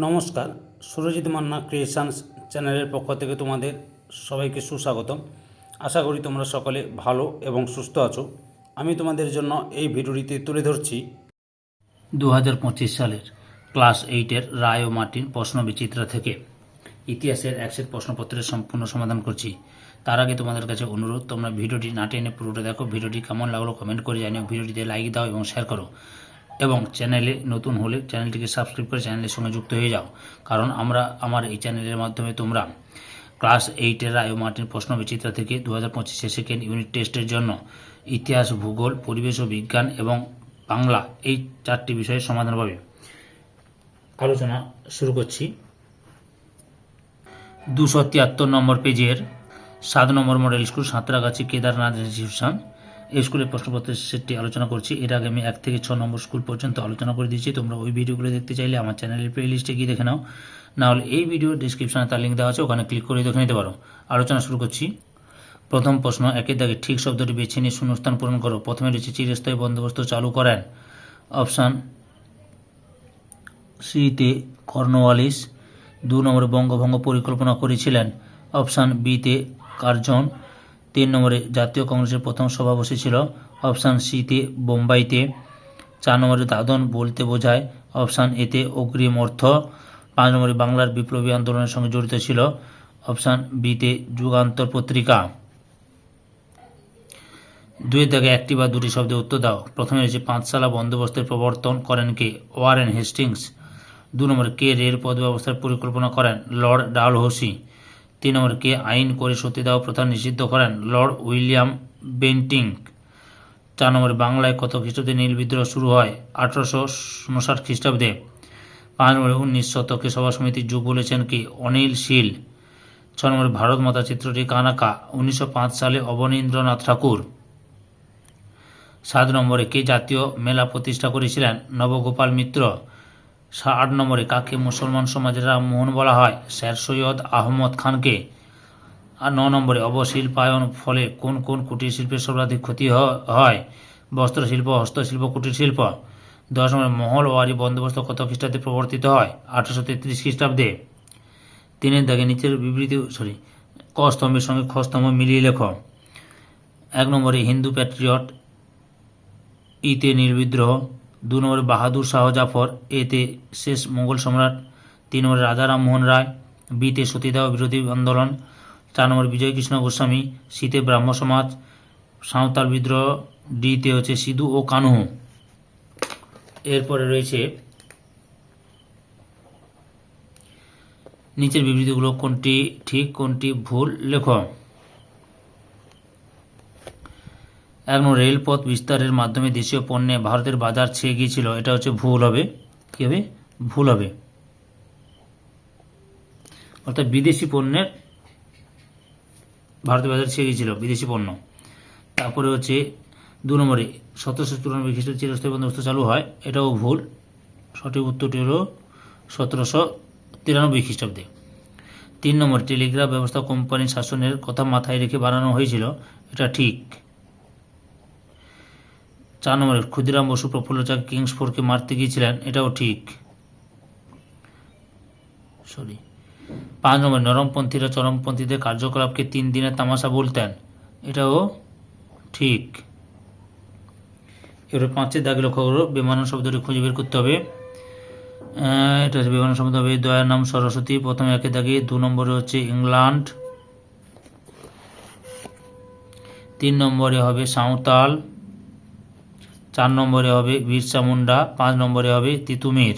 নমস্কার, সুরজিৎ মান্না ক্রিয়েশনস চ্যানেলের পক্ষ থেকে তোমাদের সবাইকে সুস্বাগতম। আশা করি তোমরা সকলে ভালো এবং সুস্থ আছো। আমি তোমাদের জন্য এই ভিডিওটিতে তুলে ধরছি দু হাজার পঁচিশ সালের ক্লাস এইটের রায় ও মার্টিন প্রশ্ন বিচিত্রা থেকে। ইতিহাসের এক প্রশ্নপত্রের সম্পূর্ণ সমাধান করছি। তার আগে তোমাদের কাছে অনুরোধ, তোমরা ভিডিওটি না টেনে পুরোটা দেখো। ভিডিওটি কেমন লাগল কমেন্ট করে জানিও। ভিডিওটিতে লাইক দাও এবং শেয়ার করো। এবং চ্যানেলে নতুন হলে চ্যানেলটিকে সাবস্ক্রাইব করে চ্যানেলের সঙ্গে যুক্ত হয়ে যাও। কারণ আমরা, আমার এই চ্যানেলের মাধ্যমে তোমরা ক্লাস এইটের ও মার্টিন প্রশ্ন বিচিত্রা থেকে দু হাজার পঁচিশে সেকেন্ড ইউনিট টেস্টের জন্য ইতিহাস, ভূগোল, পরিবেশ ও বিজ্ঞান এবং বাংলা এই চারটি বিষয়ের সমাধান পাবে। আলোচনা শুরু করছি। দুশো তিয়াত্তর নম্বর পেজের সাত নম্বর model school Santragachi Kedarnath institution এই স্কুলের প্রশ্নপত্রের সেটটি আলোচনা করছি। এর আগে আমি এক থেকে ছ নম্বর স্কুল পর্যন্ত আলোচনা করে দিয়েছি। তোমরা ওই ভিডিওগুলো দেখতে চাইলে আমার চ্যানেলের প্লে লিস্টে গিয়ে দেখে নাও। না হলে এই ভিডিও ডিসক্রিপশনে তার লিঙ্ক দেওয়া আছে, ওখানে ক্লিক করে দেখে নিতে পারো। আলোচনা শুরু করছি। প্রথম প্রশ্ন, একের দাগে ঠিক শব্দটি বেছে নিয়ে শূন্যস্থান পূরণ করো। প্রথমে রয়েছে, চিরস্থায়ী বন্দোবস্ত চালু করেন। অপশান সিতে কর্নওয়ালিস দু নম্বরে বঙ্গভঙ্গ পরিকল্পনা করেছিলেন। অপশান বিতে কার্জন। তিন নম্বরে জাতীয় কংগ্রেসের প্রথম সভা বসেছিল অপশান সিতে, বোম্বাইতে। চার নম্বরে দাদন বলতে বোঝায় অপশান এতে অগ্রিম অর্থ। পাঁচ নম্বরে বাংলার বিপ্লবী আন্দোলনের সঙ্গে জড়িত ছিল অপশান বিতে যুগান্তর পত্রিকা। দুই থেকে একটি বা দুটি শব্দে উত্তর দাও। প্রথমে রয়েছে পাঁচশালা বন্দোবস্তের প্রবর্তন করেন কে? Warren Hastings. দু নম্বরে কে রেল পদ ব্যবস্থার পরিকল্পনা করেন? লর্ড ডালহৌসি তিন নম্বরে কে আইন করে সতীদাহ প্রথা নিষিদ্ধ করেন লর্ড উইলিয়াম বেন্টিং চার নম্বরে বাংলায় কত খ্রিস্টাব্দে নীল বিদ্রোহ শুরু হয়? আঠারোশো উনষাট খ্রিস্টাব্দে। পাঁচ নম্বরে উনিশ শতকে সভা সমিতির যুগ বলেছেন কি? অনিল শীল। ছ নম্বরে ভারত মাতা চিত্রটি কানাকা। উনিশশো পাঁচ সালে অবনীন্দ্রনাথ ঠাকুর। সাত নম্বরে কে জাতীয় মেলা প্রতিষ্ঠা করেছিলেন? নবগোপাল মিত্র। আট নম্বরে কাকে মুসলমান সমাজের রামমোহন বলা হয়? স্যার সৈয়দ আহমদ খানকে। আর ন নম্বরে, অবশিল্পায়ন ফলে কোন কোন কুটির শিল্পের সর্বাধিক ক্ষতি হয়? বস্ত্রশিল্প, হস্তশিল্প কুটির শিল্প দশ নম্বরে মহলওয়ারি বন্দোবস্ত কত খ্রিস্টাব্দে প্রবর্তিত হয়? আঠারোশো তেত্রিশ খ্রিস্টাব্দে। তিনের দাগে নিচের বিবৃতি সরি ক স্তম্ভের সঙ্গে খ স্তম্ভ মিলিয়ে লেখ। এক নম্বরে, হিন্দু প্যাট্রিয়ট, ইতে নির্বিদ্রোহ। দু নম্বরে বাহাদুর শাহ জাফর এতে শেষ মোগল সম্রাট তিন নম্বরে রাজা রামমোহন রায় বিতে সতীদাহ বিরোধী আন্দোলন চার নম্বর বিজয় কৃষ্ণ গোস্বামী শীতে ব্রাহ্ম সমাজ, সাঁওতাল বিদ্রোহ ডিতে হচ্ছে সিধু ও কানহু এরপরে রয়েছে নিচের বিবৃতিগুলো, কোনটি ঠিক, কোনটি ভুল, লেখ। নম্বর রেলপথ বিস্তারের মাধ্যমে দেশীয় পণ্যে ভারতের বাজার ছেয়ে গিয়েছিল। এটা হচ্ছে ভুল হবে। কী হবে? ভুল হবে। অর্থাৎ বিদেশি পণ্যের ভারতের বাজার ছেয়ে গিয়েছিল, বিদেশি পণ্য। তারপরে হচ্ছে দু নম্বরে, সতেরোশো চুরানব্বই খ্রিস্টাব্দে চিরস্থায়ী বন্দোবস্ত চালু হয়। এটাও ভুল। সঠিক উত্তরটি হলো সতেরোশো তিরানব্বই খ্রিস্টাব্দে। তিন নম্বর, টেলিগ্রাফ ব্যবস্থা কোম্পানির শাসনের কথা মাথায় রেখে বানানো হয়েছিল। এটা ঠিক। চার নম্বরে, ক্ষুদিরাম বসু প্রফুল্লচাঁদ কিংসফোর্ডকে মারতে গিয়েছিলেন, এটাও ঠিক। সরি পাঁচ নম্বর, নরমপন্থীরা চরমপন্থীদের কার্যকলাপকে তিন দিনের তামাশা বলতেন, এটাও ঠিক। এবারে পাঁচের দাগে লক্ষ্য করো, বিমানন শব্দটি খুঁজে বের করতে হবে। এটা হচ্ছে বিমান শব্দ হবে, দয়ার নাম সরস্বতী, প্রথমে একের দাগে, দু নম্বরে হচ্ছে ইংল্যান্ড। তিন নম্বরে হবে সাঁওতাল। চার নম্বরে হবে বিরসা মুন্ডা, পাঁচ নম্বরে হবে তিতুমির।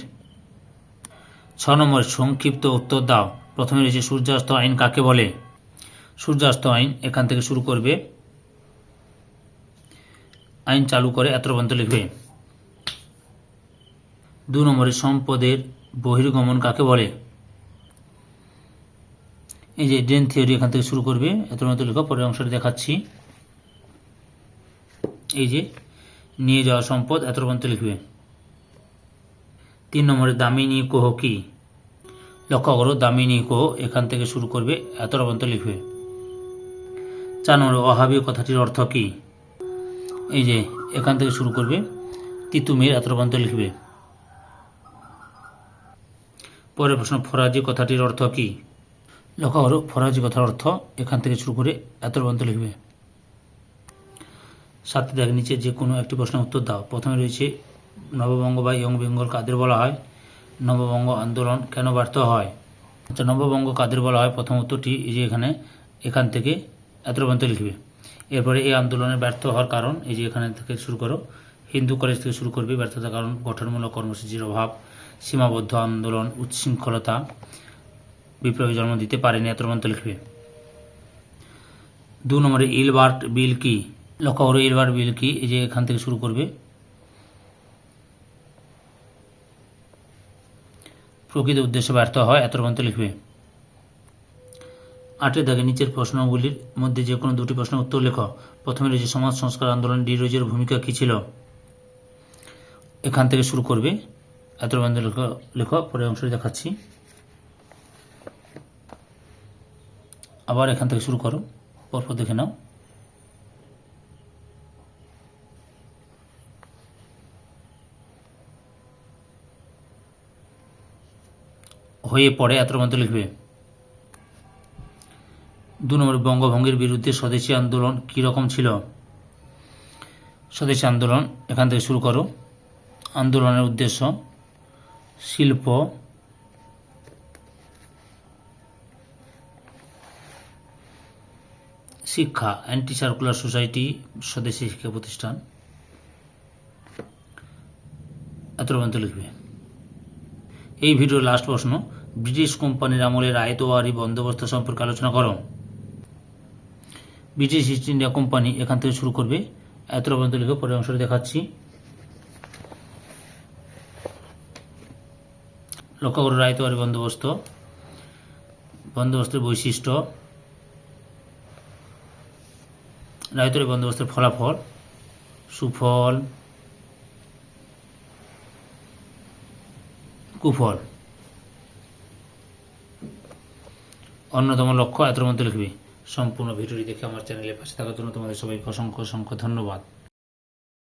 ছ নম্বরে সংক্ষিপ্ত উত্তর দাও। প্রথমে রয়েছে সূর্যাস্ত আইন কাকে বলে? সূর্যাস্ত আইন এখান থেকে শুরু করবে। আইন চালু করে এত লিখবে। দু নম্বরে সম্পদের বহির্গমন কাকে বলে? এই যে ড্রেন থিওরি এখান থেকে শুরু করবে। এত পর্যন্ত লেখো, পরের অংশটি দেখাচ্ছি। এই যে নিয়ে যাওয়া সম্পদ এত পর্যন্ত লিখবে। তিন নম্বরে দামিনী কোহ কি? লক্ষ্য করো দামিনী কোহ এখান থেকে শুরু করবে এত পর্যন্ত লিখবে। চার নম্বরে অহাবি কথাটির অর্থ কি? এই যে, এখান থেকে শুরু করবে তিতুমির এত পর্যন্ত লিখবে। পরের প্রশ্ন, ফরাজি কথাটির অর্থ কী? লক্ষ্য করো, ফরাজি কথার অর্থ এখান থেকে শুরু করে এত পর্যন্ত লিখবে। সাথে দেখ নিচে যে কোনো একটি প্রশ্নের উত্তর দাও। প্রথমে রয়েছে, নববঙ্গ বা ইয়ং বেঙ্গল কাদের বলা হয়? নববঙ্গ আন্দোলন কেন ব্যর্থ হয়? আচ্ছা নববঙ্গ কাদের বলা হয়? প্রথম উত্তরটি এই যে এখানে, এখান থেকে এত পর্যন্ত লিখবে। এরপরে এই আন্দোলনে ব্যর্থ হওয়ার কারণ, এই যে এখানে থেকে শুরু করো। হিন্দু কলেজ থেকে শুরু করবে, ব্যর্থতার কারণ, গঠনমূলক কর্মসূচির অভাব, সীমাবদ্ধ আন্দোলন, উচ্ছৃঙ্খলতা, বিপ্লবী জন্ম দিতে পারেনি, এত পর্যন্ত লিখবে। দু নম্বরে, ইলবার্ট বিল কি? লক্ষ্য করো ইলবার্ট বিল কি? এই যে এখান থেকে শুরু করবে। প্রকৃত উদ্দেশ্যে ব্যর্থ হয় এত পর্যন্ত লিখবে। আটের দাগে নিচের প্রশ্নগুলির মধ্যে যে কোনো দুটি প্রশ্নের উত্তর লেখ। প্রথমে রয়েছে, সমাজ সংস্কার আন্দোলন ডিরোজের ভূমিকা কী ছিল? এখান থেকে শুরু করবে। এত পর্যন্ত লেখ লেখ, পরের অংশটি দেখাচ্ছি। আবার এখান থেকে শুরু করো, পরপর দেখে নাও। হয়ে পড়ে, এত মধ্যে লিখবে? দু নম্বর, বঙ্গভঙ্গের বিরুদ্ধে স্বদেশী আন্দোলন কী রকম ছিল? স্বদেশী আন্দোলন, এখান থেকে শুরু করো। আন্দোলনের উদ্দেশ্য, শিল্প, শিক্ষা অ্যান্টি সার্কুলার সোসাইটি স্বদেশী শিক্ষা প্রতিষ্ঠান। এত পর্যন্ত লিখবে। এই ভিডিওর লাস্ট প্রশ্ন ব্রিটিশ কোম্পানির আমলের আয়তোয়ারি বন্দোবস্ত সম্পর্কে আলোচনা করো। ব্রিটিশ ইস্ট ইন্ডিয়া কোম্পানি এখান থেকে শুরু করবে। এত পর্যন্ত লিখে পরের অংশটি দেখাচ্ছি। লক্ষ্য করো রায়তোয়ারি বন্দোবস্ত। বন্দোবস্তের বৈশিষ্ট্য। রায়তোয়ারি বন্দোবস্তের ফলাফল। সুফল। কুফল। অন্যতম লক্ষ্য এত মধ্যে লিখবে। সম্পূর্ণ ভিডিওটি দেখে আমার চ্যানেলের পাশে থাকার জন্য তোমাদের সবাইকে অসংখ্য অসংখ্য ধন্যবাদ।